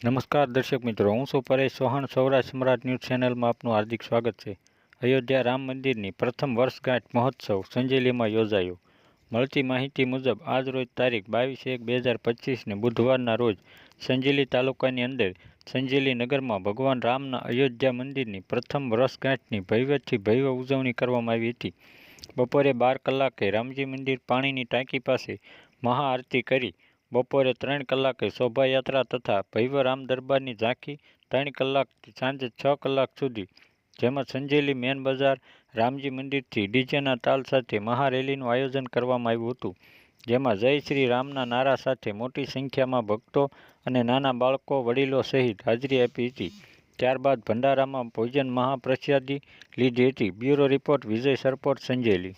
નમસ્કાર દર્શક મિત્રો, હું છું પરેશ ચૌહાણ. સૌરાષ્ટ્ર સમ્રાટ ન્યૂઝ ચેનલમાં આપનું હાર્દિક સ્વાગત છે. અયોધ્યા રામ મંદિરની પ્રથમ વર્ષગાંઠ મહોત્સવ સંજેલીમાં યોજાયો. મળતી માહિતી મુજબ, આજ રોજ તારીખ બાવીસ એક બે હજાર પચીસને બુધવારના રોજ સંજેલી તાલુકાની અંદર સંજેલી નગરમાં ભગવાન રામના અયોધ્યા મંદિરની પ્રથમ વર્ષગાંઠની ભવ્યથી ભવ્ય ઉજવણી કરવામાં આવી હતી. બપોરે બાર કલાકે રામજી મંદિર પાણીની ટાંકી પાસે મહાઆરતી કરી બપોરે ત્રણ કલાકે શોભાયાત્રા તથા ભૈવ રામ દરબારની ઝાંખી ત્રણ કલાકથી સાંજે છ કલાક સુધી, જેમાં સંજેલી મેન બજાર, રામજી મંદિરથી ડીજેના તાલ સાથે મહારેલીનું આયોજન કરવામાં આવ્યું હતું, જેમાં જય શ્રી રામના નારા સાથે મોટી સંખ્યામાં ભક્તો અને નાના બાળકો વડીલો સહિત હાજરી આપી હતી. ત્યારબાદ ભંડારામાં ભોજન મહાપ્રસાદી લીધી હતી. Bureau report Vijay Sarpot, Sanjeli.